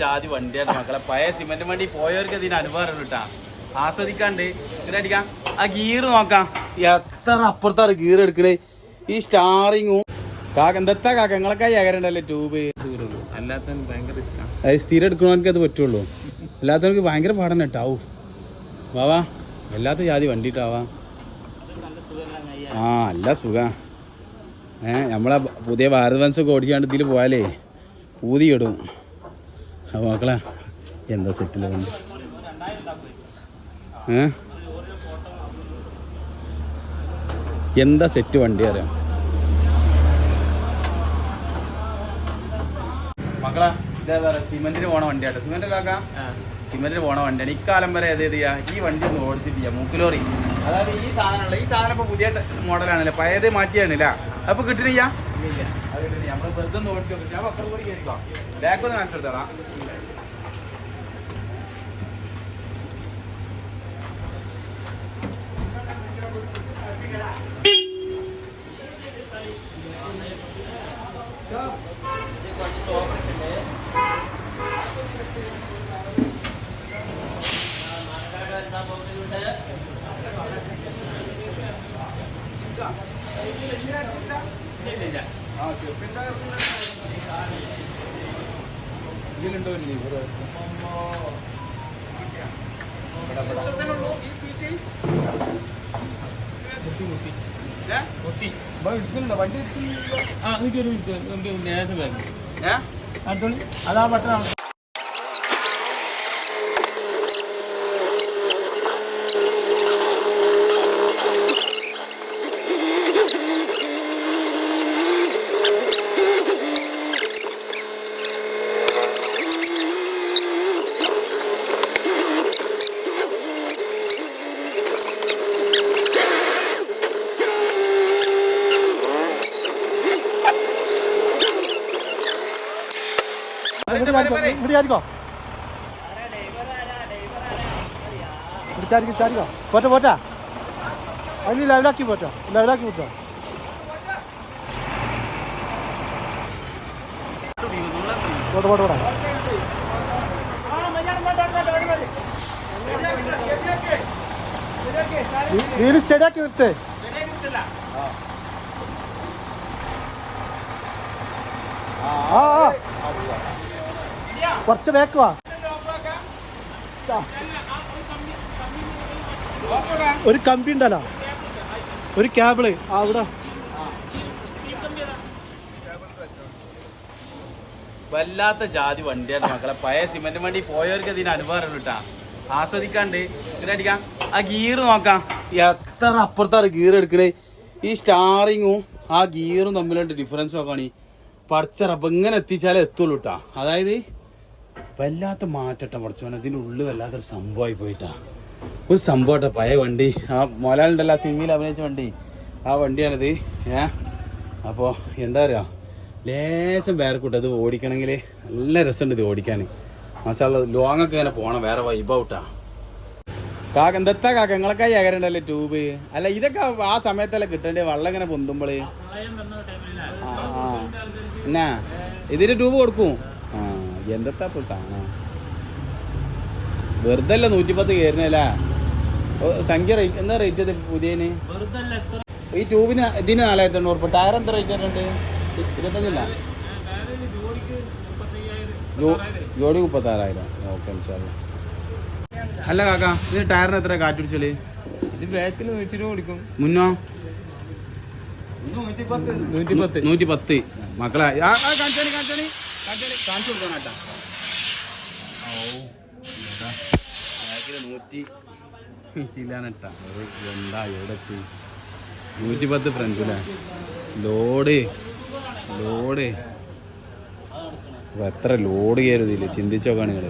ജാതി വണ്ടിയാണ് മക്കളെ. പഴയ സിമെന്റ് വണ്ടി പോയവർക്ക് ഇതിന് അനുഭവം കിട്ടാ. ആസ്വദിക്കാണ്ട്. ഇങ്ങനെ അടിക്കാം. ആ ഗീർ നോക്കാം. എത്ര അപ്പുറത്താണ് ഗീർ എടുക്കണേ? ഈ സ്റ്റാറിങ്ങും കാക്ക എന്താ കാക്ക? നിങ്ങളൊക്കെ ഏകരണ്ടല്ലേ? ട്യൂബ്. അത് സ്ഥിരം എടുക്കണവർക്ക് അത് പറ്റുള്ളൂ. അല്ലാത്തവർക്ക് ഭയങ്കര പാടന്നെ കേട്ടാവൂ വാവാ വല്ലാത്ത ജാതി വണ്ടിട്ടാവാ ആ അല്ല സുഖ. ഏഹ് നമ്മളെ പുതിയ ഭാരത് വൻസ് ഓടിച്ചാണ്ട് ഇതിൽ പോയാലേ പൂതിയിടും. ഇടും അപ്പോൾ മക്കളെ എന്താ സെറ്റിൽ വണ്ടി ഏ? എന്താ സെറ്റ് വണ്ടി അറിയാം? മക്കളെ ഇതേ സിമെന്റിന് പോണ വണ്ടിയാട്ടോ. സിമെന്റ് കാക്കാം? സിമെന്റിന് പോണ വണ്ടിയാണ്. ഇക്കാലം വരെ ഏത് ചെയ്യാ ഈ വണ്ടി ഒന്ന് ഓടിച്ചിട്ടില്ല. മൂക്കിലോറി അതായത് ഈ സാധനമുള്ള ഈ സാധനം ഇപ്പൊ പുതിയ മോഡലാണല്ലേ പഴയത് മാറ്റിയാണല്ലേ. അപ്പൊ കിട്ടണില്ല. അത് നമ്മൾ വെറുതെ നോക്കി. ഞാൻ മക്കൾ കൂടി കയറിക്കോ ബാക്ക് ഒന്ന് കാണിച്ചു കൊടുത്തോളാം ഇതിലുണ്ടോ ഇല്ലേ? ഏ? ആ. എനിക്കൊരു മിനിറ്റ് നേരത്തെ അതാ പട്ടണം. പറയട്ടെ. ഇവിടെ ചാരിക്കോ ഇവിടെ ചാരിക്കോ ചാരിക്കോ പോട്ടെ പോട്ടെ അതിന് ലെവലാക്കി പോട്ടോ ലെവലാക്കി പോട്ടോ പോട്ടെ പോട്ടെ. പോട്ടെ വീൽ സ്റ്റേഡിയാക്കി നിർത്തേ. ആ. കുറച്ച് ബാക്ക് വാ. ഒരു കമ്പി ഉണ്ടല്ലോ. ഒരു കേബിൾ അവിടെ. വല്ലാത്ത ജാതി വണ്ടിയാണ് മക്കളെ. പഴയ സിമെന്റ് വണ്ടി പോയവർക്ക് ഇതിന് അനുഭവം കിട്ടാ. ആസ്വദിക്കാണ്ട്. അടിക്കാം. ആ ഗീർ നോക്കാം. എത്ര അപ്പുറത്താണ് ഗീർ എടുക്കണേ? ഈ സ്റ്റാറിങ്ങും ആ ഗീറും തമ്മിലുള്ള ഡിഫറൻസ് നോക്കുകയാണെങ്കിൽ പഠിച്ച റബ്ബ് ഇങ്ങനെ എത്തിച്ചാലേ എത്തുള്ളൂ കേട്ടാ. അതായത് വല്ലാത്ത മാറ്റട്ട പോകാൻ അതിന്റെ ഉള്ളിൽ വല്ലാത്തൊരു സംഭവമായി പോയിട്ടാ. ഒരു സംഭവട്ടെ പഴയ വണ്ടി. ആ മോലാലുണ്ടല്ലോ സിനിമയിൽ അഭിനയിച്ച വണ്ടി. ആ വണ്ടിയാണിത് ഏ? അപ്പോൾ എന്താ പറയുക ലേശം വേറെ കൂട്ടം അത് ഓടിക്കണമെങ്കിൽ നല്ല രസമുണ്ട് ഇത് ഓടിക്കാൻ മസാല ലോങ്ങൊക്കെ ഇങ്ങനെ പോകണം വേറെ വൈബൗട്ടാ കാക്ക എന്താ കാക്ക? നിങ്ങളൊക്കെ ഏകരണ്ടല്ലേ ട്യൂബ് അല്ല ഇതൊക്കെ ആ സമയത്തല്ലേ കിട്ടണ്ടേ വെള്ളം ഇങ്ങനെ പൊന്തുമ്പോൾ ആ. എന്നാ? ഇതിന്റെ ട്യൂബ് കൊടുക്കും. എന്തെത്താ ഇപ്പൊ സാധനം? വെറുതെ അല്ല നൂറ്റിപ്പത്ത് കയറുന്നല്ലേ സംഖ്യ റേറ്റ് എന്താ റേറ്റ് ഇത് പുതിയതിന്? ഈ ട്യൂബിന് ഇതിന് നാലായിരത്തി എണ്ണൂറ് ഉറുപ്പ് ടയർ എന്താ റേറ്റ് വരുന്നുണ്ട് ഇരുപത്തഞ്ചില്ല? ജോഡി മുപ്പത്താറായിരം. ഓക്കെ അല്ല. കാക്ക ഇത് ടയറിന് എത്ര കാറ്റ് പിടിച്ചൽ മുന്നോ? നൂറ്റി പത്ത് മക്കളെ ആ, ആ, നൂറ്റി പത്ത് ഫ്രണ്ട്സിലാ ലോഡ് ലോഡ് എത്ര ലോഡ് കയറുതില്ലേ ചിന്തിച്ചോക്കാണ് നിങ്ങൾ